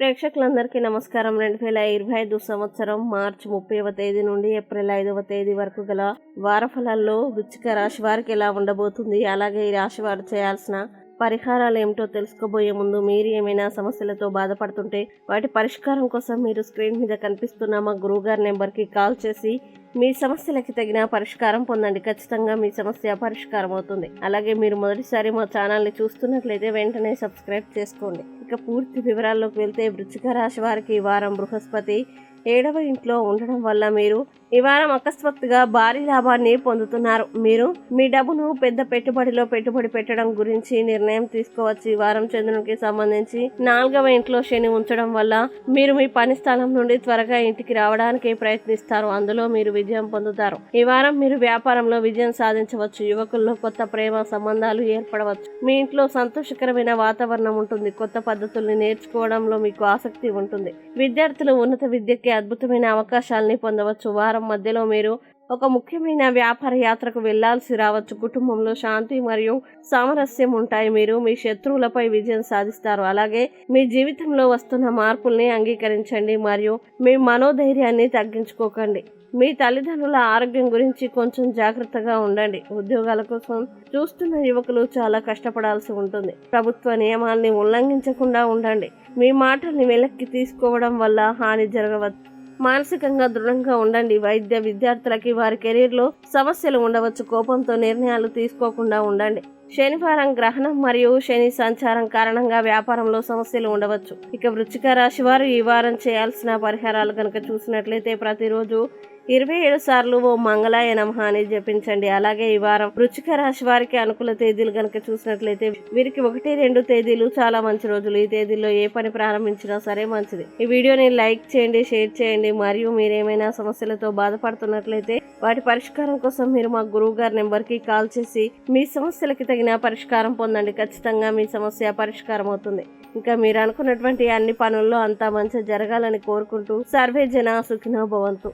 ప్రేక్షకులందరికీ నమస్కారం. రెండు వేల ఇరవై ఐదు సంవత్సరం మార్చి ముప్పైవ తేదీ నుండి ఏప్రిల్ ఐదవ తేదీ వరకు గల వారఫలాల్లో వృచ్చిక రాశి వారికి ఎలా ఉండబోతుంది? అలాగే ఈ రాశి వారు చేయాల్సిన పరిహారాలు ఏమిటో తెలుసుకోబోయే ముందు మీరు ఏమైనా సమస్యలతో బాధపడుతుంటే వాటి పరిష్కారం కోసం మీరు స్క్రీన్ మీద కనిపిస్తున్న మా గురువుగారి నెంబర్కి కాల్ చేసి మీ సమస్యలకి తగిన పరిష్కారం పొందండి. ఖచ్చితంగా మీ సమస్య పరిష్కారం అవుతుంది. అలాగే మీరు మొదటిసారి మా ఛానల్ని చూస్తున్నట్లయితే వెంటనే సబ్స్క్రైబ్ చేసుకోండి. ఇక పూర్తి వివరాల్లోకి వెళ్తే వృచ్చిక రాశి వారికి వారం బృహస్పతి. ఏడవ ఇంట్లో ఉండడం వల్ల మీరు ఈ వారం అకస్మాత్తుగా భారీ లాభాన్ని పొందుతున్నారు. మీరు మీ డబ్బును పెద్ద పెట్టుబడిలో పెట్టుబడి పెట్టడం గురించి నిర్ణయం తీసుకోవచ్చు. ఈ వారం చంద్రునికి సంబంధించి నాలుగవ ఇంట్లో శని ఉంచడం వల్ల మీరు మీ పని స్థలం నుండి త్వరగా ఇంటికి రావడానికి ప్రయత్నిస్తారు. అందులో మీరు విజయం పొందుతారు. ఈ వారం మీరు వ్యాపారంలో విజయం సాధించవచ్చు. యువకుల్లో కొత్త ప్రేమ సంబంధాలు ఏర్పడవచ్చు. మీ ఇంట్లో సంతోషకరమైన వాతావరణం ఉంటుంది. కొత్త పద్ధతుల్ని నేర్చుకోవడంలో మీకు ఆసక్తి ఉంటుంది. విద్యార్థులు ఉన్నత విద్యకి అద్భుతమైన అవకాశాలని పొందవచ్చు. వారం మధ్యలో మీరు ఒక ముఖ్యమైన వ్యాపార యాత్రకు వెళ్ళాల్సి రావచ్చు. కుటుంబంలో శాంతి మరియు సామరస్యం ఉంటాయి. మీరు మీ శత్రువులపై విజయం సాధిస్తారు. అలాగే మీ జీవితంలో వస్తున్న మార్పుల్ని అంగీకరించండి మరియు మీ మనోధైర్యాన్ని తగ్గించుకోకండి. మీ తల్లిదండ్రుల ఆరోగ్యం గురించి కొంచెం జాగ్రత్తగా ఉండండి. ఉద్యోగాల కోసం చూస్తున్న యువకులు చాలా కష్టపడాల్సి ఉంటుంది. ప్రభుత్వ నియమాల్ని ఉల్లంఘించకుండా ఉండండి. మీ మాటల్ని వెనక్కి తీసుకోవడం వల్ల హాని జరగవచ్చు మానసికంగా దృఢంగా ఉండండి. వైద్య విద్యార్థులకి వారి కెరీర్లో సమస్యలు ఉండవచ్చు. కోపంతో నిర్ణయాలు తీసుకోకుండా ఉండండి. శనివారం గ్రహణం మరియు శని సంచారం కారణంగా వ్యాపారంలో సమస్యలు ఉండవచ్చు. ఇక వృచ్చిక రాశి వారు ఈ వారం చేయాల్సిన పరిహారాలు కనుక చూసినట్లయితే ప్రతిరోజు ఇరవై ఏడు సార్లు ఓ మంగళాయ నమహ అని జపించండి. అలాగే ఈ వారం వృచ్చిక రాశి వారికి అనుకూల తేదీలు కనుక చూసినట్లయితే వీరికి ఒకటి రెండు తేదీలు చాలా మంచి రోజులు. ఈ తేదీల్లో ఏ పని ప్రారంభించినా సరే మంచిది. ఈ వీడియోని లైక్ చేయండి షేర్ చేయండి. మరియు మీరేమైనా సమస్యలతో బాధపడుతున్నట్లయితే వాటి పరిష్కారం కోసం మీరు మా గురువు గారి నెంబర్కి కాల్ చేసి మీ సమస్యలకి తగిన పరిష్కారం పొందండి. ఖచ్చితంగా మీ సమస్య పరిష్కారం అవుతుంది. ఇంకా మీరు అనుకున్నటువంటి అన్ని పనుల్లో అంతా మంచి జరగాలని కోరుకుంటూ సర్వే జన సుఖినో భవంతు.